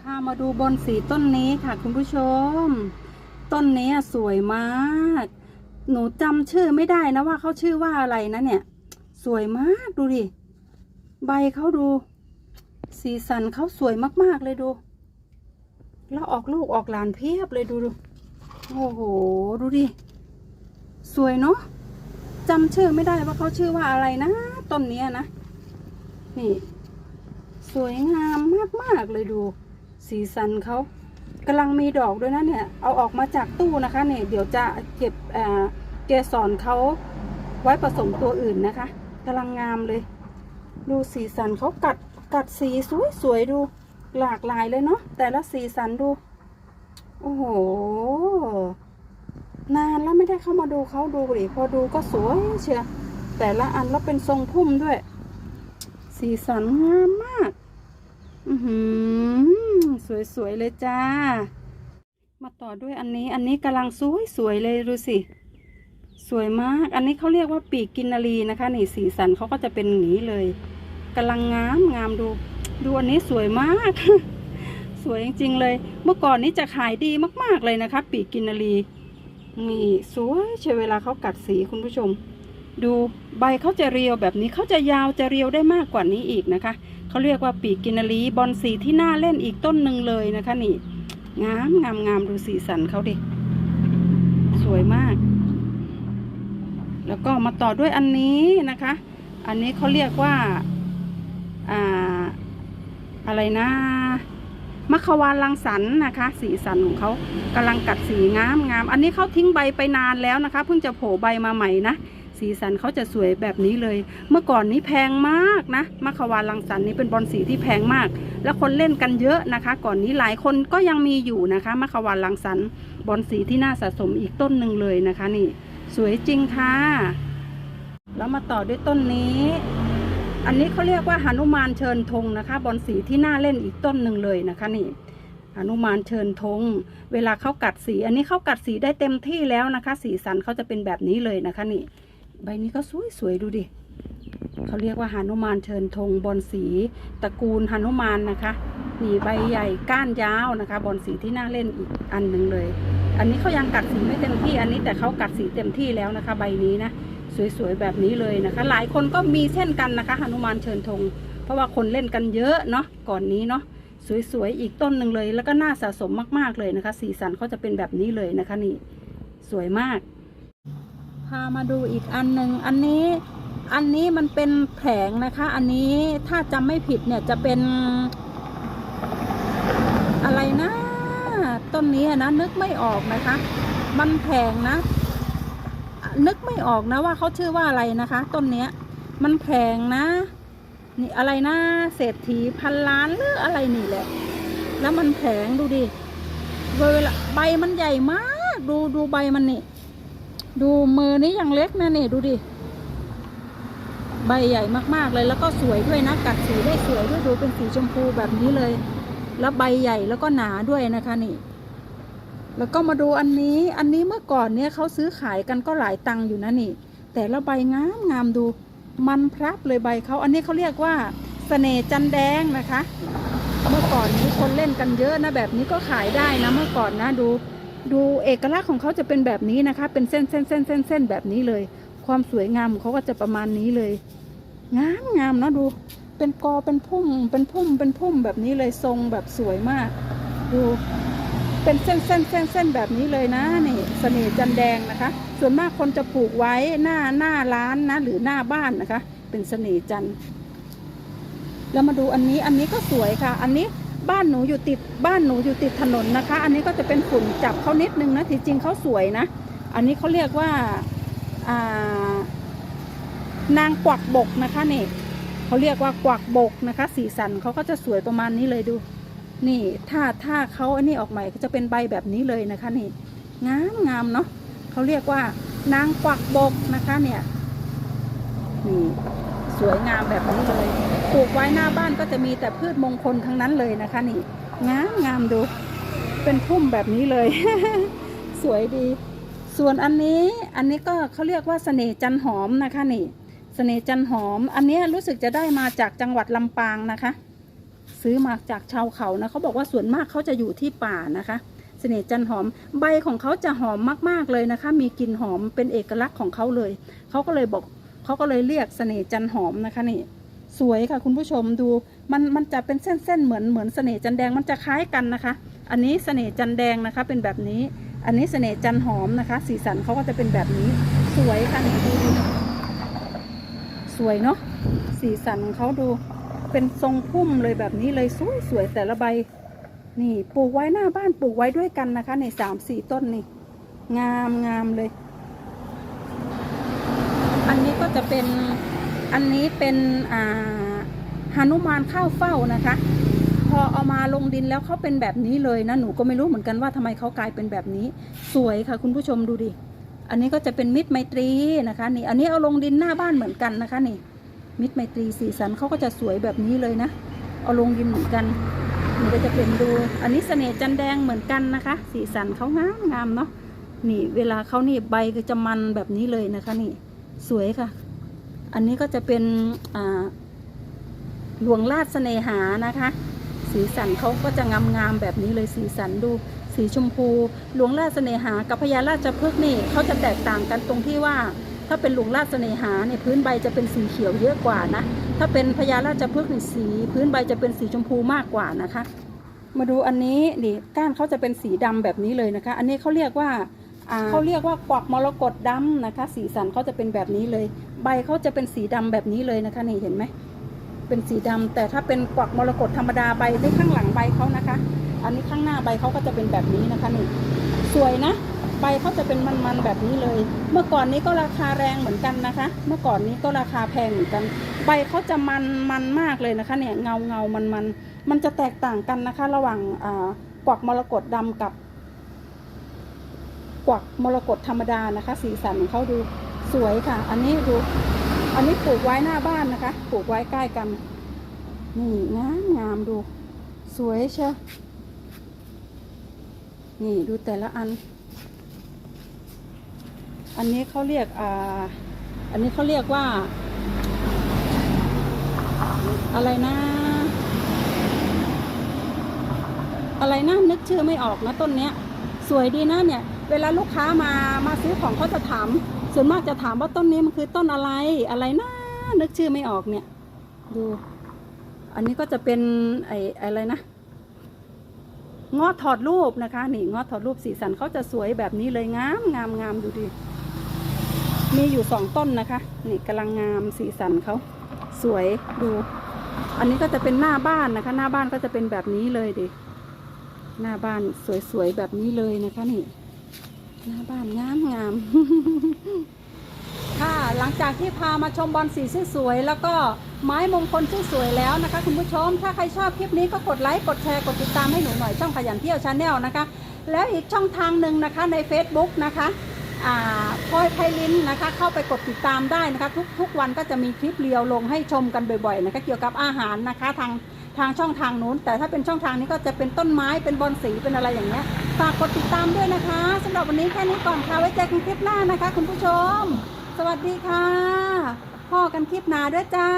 พามาดูบอนสีต้นนี้ค่ะ คุณผู้ชม ต้นนี้สวยมาก หนูจำชื่อไม่ได้นะว่าเขาชื่อว่าอะไรนะเนี่ย สวยมากดูดิ ใบเขาดู สีสันเขาสวยมากๆเลยดู แล้วออกลูกออกหลานเพียบเลยดูดูโอ้โห ดูดิ สวยเนาะจำชื่อไม่ได้ว่าเขาชื่อว่าอะไรนะต้นนี้นะ นี่ สวยงามมาก ๆ เลยดู สีสันเขากำลังมีดอกด้วยนะเนี่ย เอาออกมาจากตู้นะคะเนี่ยเดี๋ยวจะเก็บเอ่อเกสรเขาไว้ผสมตัวอื่นนะคะกำลังงามเลย ดูสีสันเขากัดกัดสีสวยๆดู หลากหลายเลยเนาะแต่ละสีสันดู โอ้โห นานแล้วไม่ได้เข้ามาดูเขาดูดิพอดูก็สวยเชียวแต่ละอันแล้วเป็นทรงพุ่มด้วย สีสันงามมาก อือหือ สวยๆเลยจ้า มาต่อด้วยอันนี้ อันนี้กำลังสวยสวยๆเลยดูสิ สวยมาก อันนี้เขาเรียกว่าปีกกินนารีนะคะ นี่สีสันเขาก็จะเป็นอย่างนี้เลยกำลังงามงามดู ดูอันนี้สวยมาก สวยจริงๆเลย เมื่อก่อนนี้จะขายดีมากๆเลยนะคะ ปีกกินนารีนี่สวยเชียวเวลาเขากัดสีคุณผู้ชม ดูใบเขาจะเรียวแบบนี้เขาจะยาวจะเรียวได้มากกว่านี้อีกนะคะเขาเรียกว่าปีกกินารีบอลสีที่น่าเล่นอีกต้นหนึ่งเลยนะคะนี่งามงามงามดูสีสันเขาดิสวยมาก แล้วก็มาต่อด้วยอันนี้นะคะ อันนี้เขาเรียกว่าอ่าอะไรนะมะขวานลังสรรค์นะคะ สีสันของเขากำลังกัดสีงามงาม อันนี้เขาทิ้งใบไปนานแล้วนะคะ เพิ่งจะโผล่ใบมาใหม่นะ สีสันเขาจะสวยแบบนี้เลย เมื่อก่อนนี้แพงมากนะมะขวานลังสรรค์นี้เป็นบอลสีที่แพงมาก แล้วคนเล่นกันเยอะนะคะ ก่อนนี้หลายคนก็ยังมีอยู่นะคะมะขวานลังสรรค์บอลสีที่น่าสะสมอีกต้นหนึ่งเลยนะคะนี่ สวยจริงค่ะ แล้วมาต่อด้วยต้นนี้อันนี้เขาเรียกว่าหนุมานเชิญธงนะคะ บอลสีที่น่าเล่นอีกต้นหนึ่งเลยนะคะนี่หนุมานเชิญธงเวลาเขากัดสี อันนี้เขากัดสีได้เต็มที่แล้วนะคะ สีสันเขาจะเป็นแบบนี้เลยนะคะนี่ ใบนี้ก็สวยๆดูดิเขาเรียกว่าหนุมานเชิญธงบอลสีตระกูลหนุมานนะคะนี่ใบใหญ่ก้านยาวนะคะ บอลสีที่น่าเล่นอีกอันหนึ่งเลย อันนี้เขายังกัดสีไม่เต็มที่อันนี้แต่เขากัดสีเต็มที่แล้วนะคะ ใบนี้นะสวยๆแบบนี้เลยนะคะ หลายคนก็มีเช่นกันนะคะหนุมานเชิญธงเพราะว่าคนเล่นกันเยอะเนาะก่อนนี้เนาะสวยๆอีกต้นหนึ่งเลย แล้วก็น่าสะสมมากๆเลยนะคะ สีสันเขาจะเป็นแบบนี้เลยนะคะนี่สวยมาก พามาดูอีกอันหนึ่งอันนี้อันนี้มันเป็นแผงนะคะ อันนี้ถ้าจำไม่ผิดเนี่ยจะเป็น อะไรนะต้นนี้นะนึกไม่ออกนะคะ มันแผงนะ นึกไม่ออกนะว่าเขาชื่อว่าอะไรนะคะ ต้นเนี้ย มันแพงนะนี่อะไรนะเศรษฐีพันล้านหรืออะไรนี่แหละ แล้วมันแพงดูดิเวลาใบมันใหญ่มาก ดูดูใบมันนี่ ดูมือนี้ยังเล็กนะเนี่ยดูดิ ใบใหญ่มากๆเลยแล้วก็สวยด้วยนะ กัดสีได้สวยด้วยดูเป็นสีชมพูแบบนี้เลย แล้วใบใหญ่แล้วก็หนาด้วยนะคะนี่ แล้วก็มาดูอันนี้ อันนี้เมื่อก่อนเนี่ยเขาซื้อขายกันก็หลายตังค์อยู่นะนี่ แต่ละใบงามงามดู มันพรับเลยใบเขาอันนี้เขาเรียกว่าเสน่จันแดงนะคะ เมื่อก่อนนี้คนเล่นกันเยอะนะแบบนี้ก็ขายได้นะเมื่อก่อนนะดู ดูเอกลักษณ์ของเขาจะเป็นแบบนี้นะคะ เป็นเส้นเส้นเส้นเส้นเส้นแบบนี้เลย ความสวยงามของเขาก็จะประมาณนี้เลย งามงามนะดู เป็นกอเป็นพุ่ม เป็นพุ่ม เป็นพุ่มแบบนี้เลยทรงแบบสวยมาก ดู เป็นเส้นเส้นเส้นเส้นแบบนี้เลยนะนี่เสน่ห์จันแดงนะคะ ส่วนมากคนจะปลูกไว้หน้าหน้าร้านนะ หรือหน้าบ้านนะคะ เป็นเสน่ห์จันทร์แล้วมาดูอันนี้อันนี้ก็สวยค่ะ อันนี้ บ้านหนูอยู่ติดบ้านหนูอยู่ติดถนนนะคะ อันนี้ก็จะเป็นฝุ่นจับเขานิดนึงนะที่จริงเขาสวยนะ อันนี้เขาเรียกว่าานางกวักบกนะคะนี่เขาเรียกว่ากวักบกนะคะ สีสันเขาก็จะสวยประมาณนี้เลยดู นี่ถ้าถ้าเขาอันนี้ออกใหม่ก็จะเป็นใบแบบนี้เลยนะคะนี่งามงามเนาะเขาเรียกว่านางกวักบกนะคะเนี่ยนี่ สวยงามแบบนี้เลยปลูกไว้หน้าบ้านก็จะมีแต่พืชมงคลทั้งนั้นเลยนะคะนี่งามงามดู เป็นพุ่มแบบนี้เลย สวยดี ส่วนอันนี้อันนี้ก็เขาเรียกว่าเสน่จันหอมนะคะนี่เสน่จันหอม อันนี้รู้สึกจะได้มาจากจังหวัดลำปางนะคะ ซื้อมาจากชาวเขานะเขาบอกว่าส่วนมากเขาจะอยู่ที่ป่านะคะเสน่ห์จันหอมใบของเขาจะหอมมาก ๆ เลยนะคะ มีกลิ่นหอมเป็นเอกลักษณ์ของเขาเลย เขาก็เลยบอก เขาก็เลยเรียกเสน่ห์จันหอมนะคะนี่สวยค่ะคุณผู้ชมดูมันมันจะเป็นเส้นๆเหมือนเหมือนเสน่ห์จันแดงมันจะคล้ายกันนะคะ อันนี้เสน่ห์จันแดงนะคะเป็นแบบนี้ อันนี้เสน่ห์จันหอมนะคะ สีสันเขาก็จะเป็นแบบนี้ สวยค่ะนี่ดูดสวยเนาะสีสันของเขาดูเป็นทรงพุ่มเลยแบบนี้เลยสวยสวยแต่ละใบ นี่ปลูกไว้หน้าบ้านปลูกไว้ด้วยกันนะคะ ในสามสี่ต้นนี่ งามงามเลย อันนี้ก็จะเป็นอันนี้เป็นอ่าหนุมานข้าวเฝ้านะคะ พอเอามาลงดินแล้วเขาเป็นแบบนี้เลยนะหนูก็ไม่รู้เหมือนกันว่าทำไมเขากลายเป็นแบบนี้ สวยค่ะ คุณผู้ชมดูดิอันนี้ก็จะเป็นมิตรไมตรีนะคะ นี่ อันนี้เอาลงดินหน้าบ้านเหมือนกันนะคะ นี่ มิตรไมตรีสีสันเขาก็จะสวยแบบนี้เลยนะเอาลงดินเหมือนกันนี่ก็จะเป็นดู อันนี้เสน่ห์จันแดงเหมือนกันนะคะ สีสันเขางามงามเนาะนี่ เวลาเขานี่ใบก็จะมันแบบนี้เลยนะคะนี่ สวยค่ะ อันนี้ก็จะเป็นหลวงราชเสน่หานะคะ สีสันเขาก็จะงามๆแบบนี้เลยสีสันดูสีชมพู หลวงราชเสน่หากับพญาราชพฤกษ์นี่เขาจะแตกต่างกันตรงที่ว่า ถ้าเป็นหลวงราชเสน่หาเนี่ยพื้นใบจะเป็นสีเขียวเยอะกว่านะถ้าเป็นพญาราชพฤกษ์นี่สี พื้นใบจะเป็นสีชมพูมากกว่านะคะ มาดูอันนี้นี่ก้านเขาจะเป็นสีดำแบบนี้เลยนะคะ อันนี้เขาเรียกว่า เขาเรียกว่ากวักมรกตดำนะคะ สีสันเขาจะเป็นแบบนี้เลย ใบเขาจะเป็นสีดำแบบนี้เลยนะคะนี่เห็นไหมเป็นสีดำแต่ถ้าเป็นกวักมรกตธรรมดาใบที่ข้างหลังใบเขานะคะ อันนี้ข้างหน้าใบเขาก็จะเป็นแบบนี้นะคะนี่สวยนะใบเขาจะเป็นมันๆแบบนี้เลย เมื่อก่อนนี้ก็ราคาแรงเหมือนกันนะคะ เมื่อก่อนนี้ก็ราคาแพงเหมือนกัน ใบเขาจะมันมันมากเลยนะคะ เนี่ยเงาเงามันมันมันจะแตกต่างกันนะคะ ระหว่างกวักมรกตดำกับ กวักมรกตธรรมดานะคะ สีสันของเขาดูสวยค่ะ อันนี้ดู อันนี้ปลูกไว้หน้าบ้านนะคะ ปลูกไว้ใกล้กัน นี่งามงามดู สวยเชียวนี่ดูแต่ละอัน อันนี้เขาเรียกอ่า อันนี้เขาเรียกว่า อะไรนะอะไรนะนึกชื่อไม่ออกนะต้นเนี้ย สวยดีนะเนี่ย เวลาลูกค้ามามาซื้อของเขาจะถาม ส่วนมากจะถามว่าต้นนี้มันคือต้นอะไรอะไรนะนึกชื่อไม่ออกเนี่ย ดู อันนี้ก็จะเป็นไอ้อะไรนะงอถอดรูปนะคะ นี่งอถอดรูปสีสันเขาจะสวยแบบนี้เลยงามงามงามดูดิมีอยู่สองต้นนะคะ นี่กำลังงามสีสันเขาสวยดู อันนี้ก็จะเป็นหน้าบ้านนะคะ หน้าบ้านก็จะเป็นแบบนี้เลยดิหน้าบ้านสวยๆแบบนี้เลยนะคะนี่ หน้าบ้านงามงามค่ะหลังจากที่พามาชมบอลสีสวยๆแล้วก็ไม้มงคลสวยๆแล้วนะคะ คุณผู้ชม ถ้าใครชอบคลิปนี้ก็กดไลค์กดแชร์กดติดตามให้หนูหน่อยช่องขยันเที่ยวชาแนลนะคะ แล้วอีกช่องทางหนึ่งนะคะใน Facebook นะคะอ่าพลอยไพลินนะคะ เข้าไปกดติดตามได้นะคะ ทุกทุกวันก็จะมีคลิปเรียวลงให้ชมกันบ่อยๆนะคะ เกี่ยวกับอาหารนะคะทาง ทางช่องทางนู้น แต่ถ้าเป็นช่องทางนี้ก็จะเป็นต้นไม้เป็นบอลสีเป็นอะไรอย่างเงี้ยฝากกดติดตามด้วยนะคะสำหรับวันนี้แค่นี้ก่อนค่ะไว้เจอกันคลิปหน้านะคะ คุณผู้ชม สวัสดีค่ะพ่อกันคลิปหนาด้วยจ้า